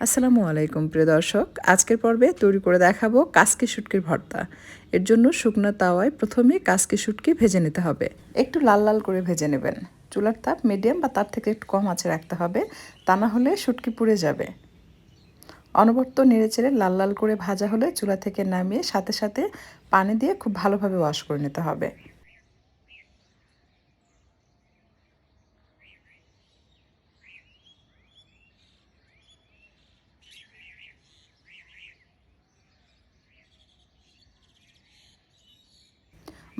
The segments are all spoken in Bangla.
আসসালামু আলাইকুম, প্রিয় দর্শক। আজকের পর্বে তৈরি করে দেখাবো কাসকি শুটকির ভর্তা। এর জন্য শুকনো তাওয়ায় প্রথমে কাসকি শুটকি ভেজে নিতে হবে। একটু লাল লাল করে ভেজে নেবেন। চুলার তাপ মিডিয়াম বা তার থেকে একটু কম আছে রাখতে হবে, তা না হলে শুটকি পুড়ে যাবে। অনবর্ত নেড়েচেড়ে লাল লাল করে ভাজা হলে চুলা থেকে নামিয়ে সাথে সাথে পানি দিয়ে খুব ভালোভাবে ওয়াশ করে নিতে হবে।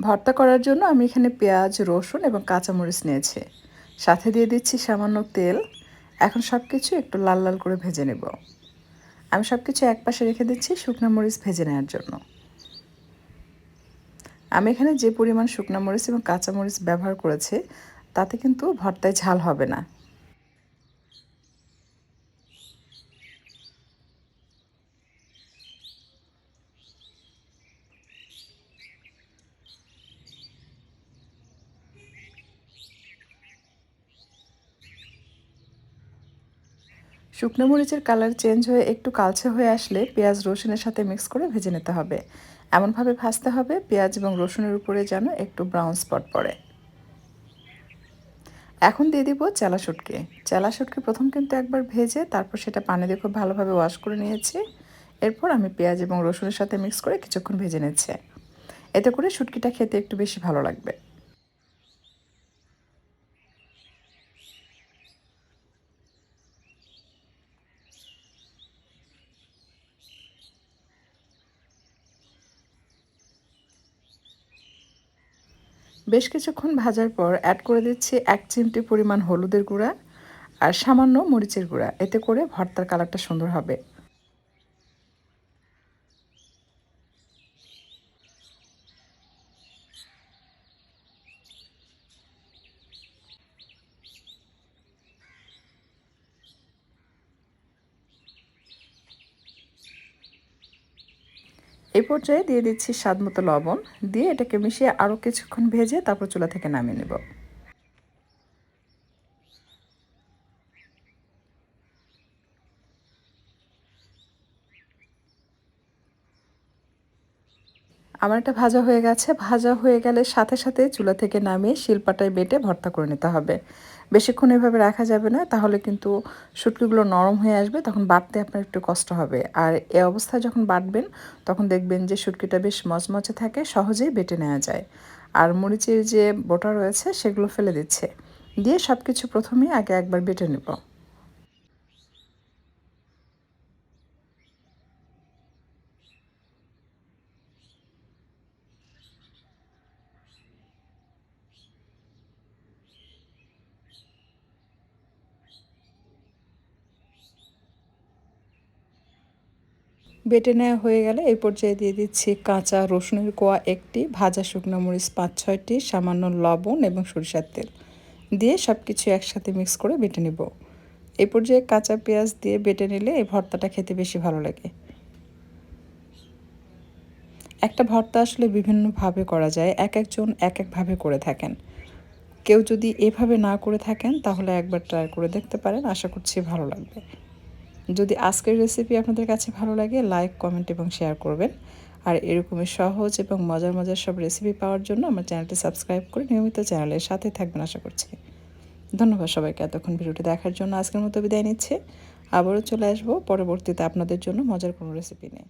ভর্তা করার জন্য আমি এখানে পেঁয়াজ, রসুন এবং কাঁচামরিচ নিয়েছি। সাথে দিয়ে দিচ্ছি সামান্য তেল। এখন সব কিছু একটু লাল লাল করে ভেজে নেব। আমি সব কিছু এক পাশে রেখে দিচ্ছি শুকনো মরিচ ভেজে নেওয়ার জন্য। আমি এখানে যে পরিমাণ শুকনো মরিচ এবং কাঁচামরিচ ব্যবহার করেছি, তাতে কিন্তু ভর্তায় ঝাল হবে না। শুকনো মরিচের কালার চেঞ্জ হয়ে একটু কালচে হয়ে আসলে পেঁয়াজ রসুনের সাথে মিক্স করে ভেজে নিতে হবে। এমনভাবে ভাজতে হবে পেঁয়াজ এবং রসুনের উপরে যেন একটু ব্রাউন স্পট পড়ে। এখন দিয়ে দিব চেলা শুটকি। প্রথম কিন্তু একবার ভেজে তারপর সেটা পানি দিয়ে খুব ভালোভাবে ওয়াশ করে নিয়েছি। এরপর আমি পেঁয়াজ এবং রসুনের সাথে মিক্স করে কিছুক্ষণ ভেজে নিচ্ছি। এতে করে শুটকিটা খেতে একটু বেশি ভালো লাগবে। বেশ কিছুক্ষণ ভাজার পর অ্যাড করে দিচ্ছি এক চিমটি পরিমাণ হলুদের গুঁড়া আর সামান্য মরিচের গুঁড়া। এতে করে ভর্তার কালারটা সুন্দর হবে। এই পর্যায়ে দিয়ে দিচ্ছি স্বাদ মতো লবণ। দিয়ে এটাকে মিশিয়ে আরও কিছুক্ষণ ভেজে তারপর চুলা থেকে নামিয়ে নেব। আমার এটা ভাজা হয়ে গেছে। ভাজা হয়ে গেলে সাথে সাথে চুলা থেকে নামিয়ে শিলপাটায় বেটে ভর্তা করে নিতে হবে। বেশিক্ষণ এভাবে রাখা যাবে না, তাহলে কিন্তু শুটকিগুলো নরম হয়ে আসবে, তখন বাটতে আপনার একটু কষ্ট হবে। আর এ অবস্থায় যখন বাটবেন, তখন দেখবেন যে শুটকিটা বেশ মচমচে থাকে, সহজেই বেটে নেওয়া যায়। আর মরিচের যে বোটা রয়েছে, সেগুলো ফেলে দিচ্ছে। দিয়ে সব কিছু প্রথমেই আগে একবার বেটে নেব। বেটে নেওয়া হয়ে গেলে এই পর্যায়ে দিয়ে দিচ্ছি কাঁচা রসুনের কোয়া একটি, ভাজা শুকনো মরিচ পাঁচ, ছয়টি, সামান্য লবণ এবং সরিষার তেল। দিয়ে সব কিছু একসাথে মিক্স করে বেটে নেব। এই পর্যায়ে কাঁচা পেঁয়াজ দিয়ে বেটে নিলে এই ভর্তাটা খেতে বেশি ভালো লাগে। একটা ভর্তা আসলে বিভিন্নভাবে করা যায় এক একজন এক একভাবে করে থাকেন। কেউ যদি এভাবে না করে থাকেন, তাহলে একবার ট্রাই করে দেখতে পারেন, আশা করছি ভালো লাগবে। যদি আজকের রেসিপি আপনাদের কাছে ভালো লাগে লাইক কমেন্ট এবং শেয়ার করবেন। আর এরকমই সহজ এবং মজার মজার সব রেসিপি পাওয়ার জন্য আমার চ্যানেলটি সাবস্ক্রাইব করে নিয়মিত চ্যানেলের সাথে থাকবেন আশা করছি। ধন্যবাদ সবাইকে, এতক্ষণ ভিডিওটি দেখার জন্য আজকের মতো বিদায় নিচ্ছে। আবারও চলে আসব পরবর্তীতে আপনাদের জন্য মজার কোনো রেসিপি নেই